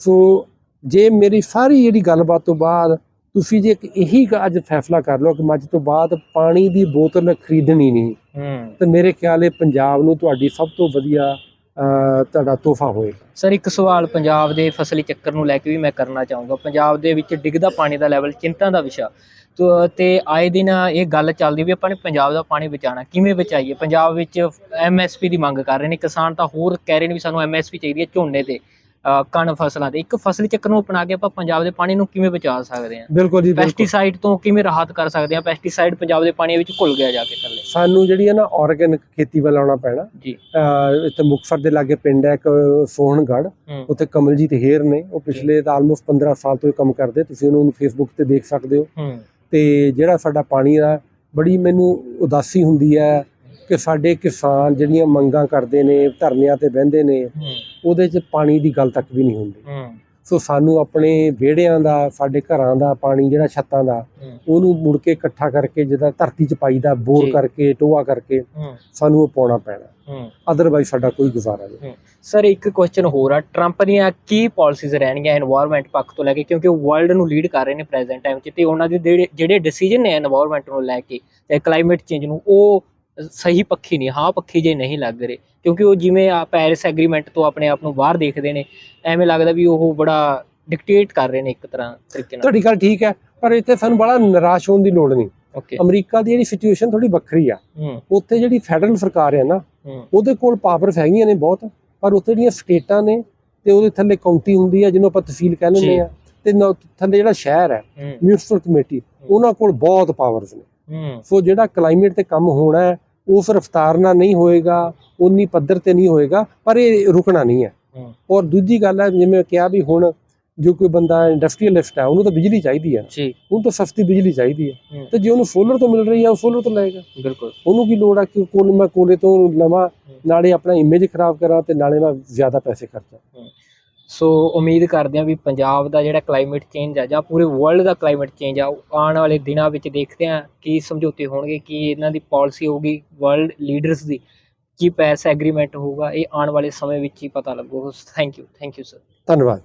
ਸੋ ਜੇ ਮੇਰੀ ਸਾਰੀ ਜਿਹੜੀ ਗੱਲਬਾਤ ਤੋਂ ਬਾਅਦ ਤੁਸੀਂ ਜੇ ਇੱਕ ਇਹੀ ਅੱਜ ਫੈਸਲਾ ਕਰ ਲਓ ਕਿ ਅੱਜ ਤੋਂ ਬਾਅਦ ਪਾਣੀ ਦੀ ਬੋਤਲ ਖਰੀਦਣੀ ਨਹੀਂ ਹੂੰ ਤੇ ਮੇਰੇ ਖਿਆਲ ਇਹ ਪੰਜਾਬ ਨੂੰ ਤੁਹਾਡੀ ਸਭ ਤੋਂ ਵਧੀਆ ਤੁਹਾਡਾ ਤੋਹਫਾ ਹੋਏਗਾ ਸਰ ਇੱਕ ਸਵਾਲ ਪੰਜਾਬ ਦੇ ਫਸਲੀ ਚੱਕਰ ਨੂੰ ਲੈ ਕੇ ਵੀ ਮੈਂ ਕਰਨਾ ਚਾਹੂੰਗਾ। ਪੰਜਾਬ ਦੇ ਵਿੱਚ ਡਿੱਗਦਾ ਪਾਣੀ ਦਾ ਲੈਵਲ ਚਿੰਤਾ ਦਾ ਵਿਸ਼ਾ। ਤੋ- ਆਏ ਦਿਨ ਇਹ ਗੱਲ ਚੱਲਦੀ ਵੀ ਆਪਾਂ ਨੇ ਪੰਜਾਬ ਦਾ ਪਾਣੀ ਬਚਾਉਣਾ। ਕਿਵੇਂ ਬਚਾਈਏ? ਪੰਜਾਬ ਵਿੱਚ ਐਮਐਸਪੀ ਦੀ ਮੰਗ ਕਰ ਰਹੇ ਨੇ। ਕਿਸਾਨ ਤਾਂ ਹੋਰ ਕਹਿ ਰਹੇ ਨੇ ਵੀ ਸਾਨੂੰ ਐਮਐਸਪੀ ਚਾਹੀਦੀ ਹੈ ਝੋਨੇ ਤੇ ਕਣ ਫਸਲਾਂ ਤੇ। ਇੱਕ ਫਸਲੀ ਚੱਕਰ ਨੂੰ ਅਪਣਾ ਕੇ ਆਪਾਂ ਪੰਜਾਬ ਦੇ ਪਾਣੀ ਨੂੰ ਕਿਵੇਂ ਬਚਾ ਸਕਦੇ ਹਾਂ? ਬਿਲਕੁਲ ਜੀ ਬਿਲਕੁਲ। ਪੈਸਟੀਸਾਈਡ ਤੋਂ ਕਿਵੇਂ ਰਾਹਤ ਕਰ ਸਕਦੇ ਹਾਂ? ਪੈਸਟੀਸਾਈਡ ਪੰਜਾਬ ਦੇ ਪਾਣੀ ਵਿੱਚ ਘੁਲ ਗਿਆ ਜਾ ਕੇ ਥੱਲੇ। ਸਾਨੂੰ ਜਿਹੜੀ ਹੈ ਨਾ ਆਰਗੈਨਿਕ ਖੇਤੀ ਵੱਲ ਆਉਣਾ ਪੈਣਾ। ਜੀ। ਇੱਥੇ ਮੁਕਤਸਰ ਦੇ ਲਾਗੇ ਪਿੰਡ ਹੈ ਇੱਕ ਸੋਹਣਗੜ੍ਹ। ਹੂੰ। ਉੱਥੇ ਕਮਲਜੀਤ ਹੇਰ ਨੇ ਉਹ ਪਿਛਲੇ ਤਾਂ ਆਲਮੋਸਟ 15 ਸਾਲ ਤੋਂ ਇਹ ਕੰਮ ਕਰਦੇ ਤੁਸੀਂ ਉਹਨਾਂ ਨੂੰ ਫੇਸਬੁੱਕ ਤੇ ਦੇਖ ਸਕਦੇ ਹੋ। ਤੇ ਜਿਹੜਾ ਸਾਡਾ ਪਾਣੀ ਦਾ ਬੜੀ ਮੈਨੂੰ ਉਦਾਸੀ ਹੁੰਦੀ ਹੈ ਕਿ ਸਾਡੇ ਕਿਸਾਨ ਜਿਹੜੀਆਂ ਮੰਗਾਂ ਕਰਦੇ ਨੇ ਧਰਨਿਆਂ ਤੇ ਬਹਿੰਦੇ ਨੇ ਉਹਦੇ 'ਚ ਪਾਣੀ ਦੀ ਗੱਲ ਤੱਕ ਵੀ ਨਹੀਂ ਹੁੰਦੀ। ਸੋ ਸਾਨੂੰ ਆਪਣੇ ਵਿਹੜਿਆਂ ਦਾ ਸਾਡੇ ਘਰਾਂ ਦਾ ਪਾਣੀ ਜਿਹੜਾ ਛੱਤਾਂ ਦਾ ਉਹਨੂੰ ਮੁੜ ਕੇ ਇਕੱਠਾ ਕਰਕੇ ਜਿਹਦਾ ਧਰਤੀ 'ਚ ਪਾਈਦਾ ਬੋਰ ਕਰਕੇ ਟੋਆ ਕਰਕੇ ਸਾਨੂੰ ਉਹ ਪਾਉਣਾ ਪੈਣਾ। ਅਦਰਵਾਈਜ਼ ਸਾਡਾ ਕੋਈ ਗੁਜ਼ਾਰਾ ਨਹੀਂ। ਸਰ ਇੱਕ ਕੁਐਸਚਨ ਹੋਰ ਆ। ਟਰੰਪ ਦੀਆਂ ਕੀ ਪਾਲਿਸੀਜ਼ ਰਹਿਣਗੀਆਂ এনवायरमेंट ਪੱਖ ਤੋਂ ਲੈ ਕੇ? ਕਿਉਂਕਿ ਉਹ ਵਰਲਡ ਨੂੰ ਲੀਡ ਕਰ ਰਹੇ ਨੇ ਪ੍ਰੈਜ਼ੈਂਟ ਟਾਈਮ 'ਚ ਤੇ ਉਹਨਾਂ ਦੇ ਜਿਹੜੇ ਡਿਸੀਜਨ ਨੇ এনवायरमेंट ਨੂੰ ਲੈ ਕੇ ਕਲਾਈਮੇਟ ਚੇਂਜ ਨੂੰ ਉਹ ਸਹੀ ਪੱਖੀ ਨਹੀਂ ਹਾਂ ਪੱਖੀ ਜੇ ਨਹੀਂ ਲੱਗ ਰਹੇ ਕਿਉਂਕਿ ਉਹ ਜਿਵੇਂ ਆ ਪੈਰਿਸ ਐਗਰੀਮੈਂਟ ਤੋਂ ਆਪਣੇ ਆਪ ਨੂੰ ਬਾਹਰ ਦੇਖਦੇ ਨੇ ਐਵੇਂ ਲੱਗਦਾ ਵੀ ਉਹ ਬੜਾ ਡਿਕਟੇਟ ਕਰ ਰਹੇ ਨੇ ਇੱਕ ਤਰ੍ਹਾਂ ਤਰੀਕੇ ਨਾਲ। ਤੁਹਾਡੀ ਗੱਲ ਠੀਕ ਹੈ ਪਰ ਇੱਥੇ ਸਾਨੂੰ ਬੜਾ ਨਿਰਾਸ਼ ਹੋਣ ਦੀ ਲੋੜ ਨਹੀਂ। ਅਮਰੀਕਾ ਦੀ ਜਿਹੜੀ ਸਿਚੁਏਸ਼ਨ ਥੋੜੀ ਵੱਖਰੀ ਆ। ਉੱਥੇ ਜਿਹੜੀ ਫੈਡਰਲ ਸਰਕਾਰ ਹੈ ਨਾ ਉਹਦੇ ਕੋਲ ਪਾਵਰਸ ਹੈਗੀਆਂ ਨੇ ਬਹੁਤ ਪਰ ਉੱਥੇ ਜਿਹੜੀਆਂ ਸਟੇਟਾਂ ਨੇ ਤੇ ਉਹਦੇ ਥੱਲੇ ਕਾਉਂਟੀ ਹੁੰਦੀ ਹੈ ਜਿਹਨੂੰ ਆਪਾਂ ਤਹਿਸੀਲ ਕਹਿ ਲੈਂਦੇ। ਆ ਤੇ ਥੱਲੇ ਜਿਹੜਾ ਸ਼ਹਿਰ ਹੈ ਮਿਊਨਿਸਪਲ ਕਮੇਟੀ ਉਹਨਾਂ ਕੋਲ ਬਹੁਤ ਪਾਵਰਸ ਨੇ। ਸੋ ਜਿਹੜਾ ਕਲਾਈਮੇਟ ਤੇ ਕੰਮ ਹੋਣਾ ਹੈ ਉਸ ਰਫਤਾਰ ਨਾਲ ਨਹੀਂ ਹੋਏਗਾ ਉਨੀ ਪੱਧਰ ਤੇ ਨਹੀਂ ਹੋਏਗਾ ਪਰ ਇਹ ਰੁਕਣਾ ਨਹੀਂ ਹੈ। ਹੂੰ। ਔਰ ਦੂਜੀ ਗੱਲ ਹੈ ਜਿਵੇਂ ਕਿਹਾ ਵੀ ਹੁਣ ਜੋ ਕੋਈ ਬੰਦਾ ਇੰਡਸਟਰੀਅਲਿਸਟ ਹੈ ਉਹਨੂੰ ਤਾਂ ਬਿਜਲੀ ਚਾਹੀਦੀ ਹੈ। ਜੀ। ਉਹਨੂੰ ਤਾਂ ਸਸਤੀ ਬਿਜਲੀ ਚਾਹੀਦੀ ਹੈ। ਹੂੰ। ਤੇ ਜੇ ਉਹਨੂੰ ਸੋਲਰ ਤੋਂ ਮਿਲ ਰਹੀ ਹੈ ਉਹ ਸੋਲਰ ਤੋਂ ਲਏਗਾ। ਬਿਲਕੁਲ। ਉਹਨੂੰ ਕੀ ਲੋੜ ਆ ਕਿ ਕੋਲ ਮੈਂ ਕੋਲੇ ਤੋਂ ਲਵਾਂ ਨਾਲੇ ਆਪਣਾ ਇਮੇਜ ਖਰਾਬ ਕਰਾਂ ਤੇ ਨਾਲੇ ਮੈਂ ਜ਼ਿਆਦਾ ਪੈਸੇ ਖਰਚਾਂ। ਸੋ ਉਮੀਦ ਕਰਦੇ ਹਾਂ ਵੀ ਪੰਜਾਬ ਦਾ ਜਿਹੜਾ ਕਲਾਈਮੇਟ ਚੇਂਜ ਆ ਜਾਂ ਪੂਰੇ ਵਰਲਡ ਦਾ ਕਲਾਈਮੇਟ ਚੇਂਜ ਆ, ਉਹ ਆਉਣ ਵਾਲੇ ਦਿਨਾਂ ਵਿੱਚ ਦੇਖਦੇ ਹਾਂ ਕੀ ਸਮਝੌਤੇ ਹੋਣਗੇ, ਕੀ ਇਹਨਾਂ ਦੀ ਪਾਲਿਸੀ ਹੋਊਗੀ ਵਰਲਡ ਲੀਡਰਸ ਦੀ, ਕੀ ਪੈਸ ਐਗਰੀਮੈਂਟ ਹੋਊਗਾ, ਇਹ ਆਉਣ ਵਾਲੇ ਸਮੇਂ ਵਿੱਚ ਹੀ ਪਤਾ ਲੱਗੂਗਾ thank you thank you sir ਧੰਨਵਾਦ।